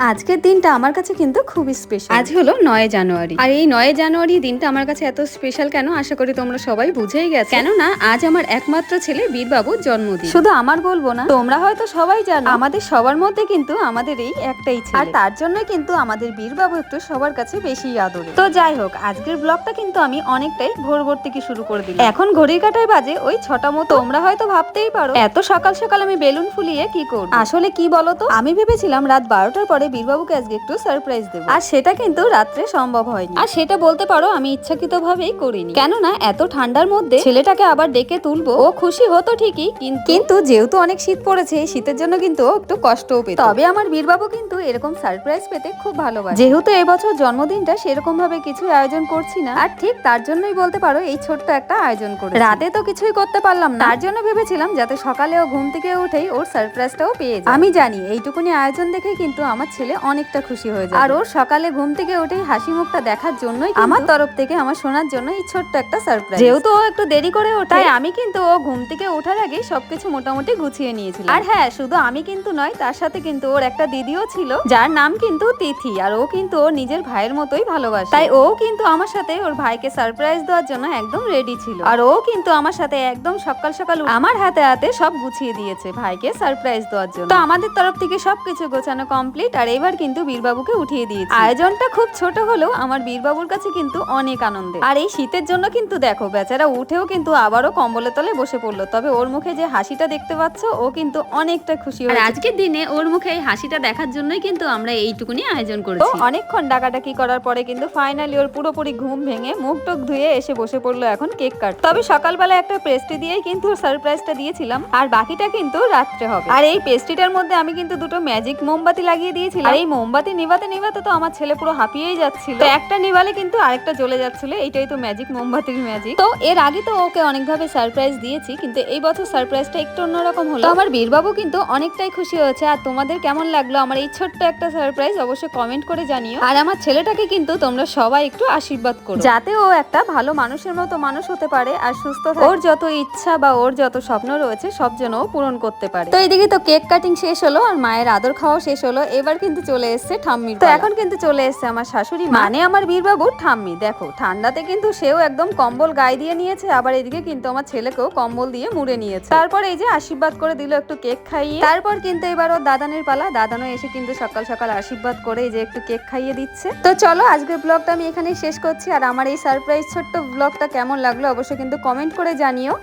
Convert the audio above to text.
আজকের দিনটা আমার কাছে কিন্তু খুবই স্পেশাল আজ হলো নয় জানুয়ারি। আর এই নয় জানুয়ারি দিনটা আমার কাছে এত স্পেশাল কেন? আশা করি তোমরা সবাই বুঝেই গেছো। কেননা আজ আমার একমাত্র ছেলে বীরবাবুর জন্মদিন। শুধু আমার বলব না তোমরা হয়তো সবাই জানো আমাদের সবার মধ্যে কিন্তু আমাদের এই একটাই ছেলে। আর তার জন্যই কিন্তু আমাদের বীরবাবু একটু সবার কাছে বেশি আদরে। তো যাই হোক আজকের ব্লগটা কিন্তু আমি অনেকটাই ভোর ভোর থেকে শুরু করে দিলাম। এখন ঘড়ির কাটায় বাজে ওই ছটা মতো। তোমরা হয়তো ভাবতেই পারো এত সকাল সকাল আমি বেলুন ফুলিয়ে কি করব? আসলে কি বলতো? আমি ভেবেছিলাম রাত বারোটার পরে বীরবাবুকে আজকে একটু সারপ্রাইজ দেবো। আর সেটা কিন্তু রাত্রে সম্ভব হয়নি। আর সেটা বলতে পারো আমি ইচ্ছাকৃত ভাবেই করিনি। কেননা এত ঠান্ডার মধ্যে ছেলেটাকে আবার ডেকে তুলবো ও খুশি হতো ঠিকই কিন্তু যেহেতু অনেক শীত পড়েছে শীতের জন্য কিন্তু একটু কষ্টও পেত। তবে আমার বীরবাবু কিন্তু এরকম সারপ্রাইজ পেতে খুব ভালোবাসে। যেহেতু এবছর জন্মদিনটা সেরকম ভাবে কিছু আয়োজন করছি না আর ঠিক তার জন্যই বলতে পারো এই ছোট্ট একটা আয়োজন করে রাতে তো কিছুই করতে পারলাম না। তার জন্য ভেবেছিলাম যাতে সকালে ও ঘুম থেকে উঠেই ওর সারপ্রাইজটাও পেয়ে যায়। আমি জানি এইটুকুনি আয়োজন দেখে কিন্তু আমার ছেলে অনেকটা খুশি হয়ে যায় আর ওর সকালে ঘুম থেকে উঠেই হাসি মুখটা দেখার জন্যই আমার তরফ থেকে আমার শোনার জন্য এই ছোট্ট একটা সারপ্রাইজ যেহেতু ও একটু দেরি করে ওঠে তাই আমি কিন্তু ও ঘুম থেকে ওঠার আগে সবকিছু মোটামুটি গুছিয়ে নিয়েছিলাম। আর হ্যাঁ শুধু আমি কিন্তু নয় তার সাথে কিন্তু ওর একটা দিদিও ছিল যার নাম কিন্তু তিথি আর ও কিন্তু ওর নিজের ভাইয়ের মতোই ভালোবাসে। তাই ও কিন্তু আমার সাথে ওর ভাইকে সারপ্রাইজ দেওয়ার জন্য একদম রেডি ছিল। আর ও কিন্তু আমার সাথে একদম সকাল সকাল আমার হাতে হাতে সব গুছিয়ে দিয়েছে ভাইকে সারপ্রাইজ দেওয়ার জন্য। তো আমাদের তরফ থেকে সবকিছু গোছানো কমপ্লিট আর এবার কিন্তু বীরবাবুকে উঠিয়ে দিয়েছি। আয়োজনটা খুব ছোট হলেও আমার বীরবাবুর কাছে কিন্তু অনেক আনন্দের। আর এই শীতের জন্য কিন্তু দেখো বেচারা উঠেও কিন্তু আবারও কম্বলের তলে বসে পড়ল। তবে ওর মুখে যে হাসিটা দেখতে পাচ্ছ ও কিন্তু অনেকটা খুশি আর আজকের দিনে ওর মুখে এই হাসিটা দেখার জন্যই কিন্তু আমরা এইটুকুনি আয়োজন করেছি। অনেকক্ষণ ডাকাডাকি করার পরে কিন্তু ফাইনালি ওর পুরোপুরি ঘুম ভেঙে মুখ টুক ধুয়ে এসে বসে পড়ল এখন কেক কাট। তবে সকালবেলা একটা পেস্ট্রি দিয়েই কিন্তু সারপ্রাইজটা দিয়েছিলাম। আর বাকিটা কিন্তু রাত্রে হবে। আর এই পেস্ট্রিটার মধ্যে আমি কিন্তু দুটো ম্যাজিক মোমবাতি লাগিয়ে দিয়েছিলাম আর এই মোমবাতি নিভাতে নিভাতে তো আমার ছেলে পুরো হাঁপিয়েই যাচ্ছিল। তো একটা নিভালে কিন্তু আরেকটা জ্বলে যাচ্ছিল এইটাই তো ম্যাজিক মোমবাতির ম্যাজিক তো এর আগে তো ওকে অনেকভাবে সারপ্রাইজ দিয়েছি কিন্তু এই বছর সারপ্রাইজটা একটু অন্যরকম হলো। আমার বীরবাবু কিন্তু অনেকটাই খুশি হয়েছে আর তোমাদের কেমন লাগল আমার এই ছোট্ট একটা সারপ্রাইজ অবশ্যই কমেন্ট করে জানিও। আর আমার ছেলেটাকে কিন্তু তোমরা সবাই একটু আশীর্বাদ করো। যাতে ও একটা ভালো মানুষের মতো মানুষ হতে পারে আর সুস্থ ওর যত ইচ্ছা বা ওর যত স্বপ্ন রয়েছে সব যেন ও পূরণ করতে পারে। তো এইদিকে তো কেক কাটিং শেষ হলো আর মায়ের আদর খাওয়া শেষ হলো। এবার কিন্তু চলে এসেছে ঠাম্মির তো এখন কিন্তু চলে এসেছে আমার শাশুড়ি মানে আমার বীরবাবুর ঠাম্মি। দেখো ঠান্ডাতে কিন্তু সেও একদম কম্বল গায়ে দিয়ে নিয়েছে আবার এদিকে কিন্তু আমার ছেলেকেও কম্বল দিয়ে মুড়ে নিয়েছে। তারপর এই যে আশীর্বাদ করে দিল একটু কেক খাইয়ে। তারপর কিন্তু এবার ওর দাদানের পালা দাদানো এসে কিন্তু সকাল সকাল আশীর্বাদ করে এই যে একটু কেক খাইয়ে দিচ্ছে। তো চলো আজকের ব্লগটা আমি এখানেই শেষ করছি আর আমার এই সারপ্রাইজ ছোট্ট ব্লগটা কেমন লাগল অবশ্যই কিন্তু কমেন্ট করে জানিও।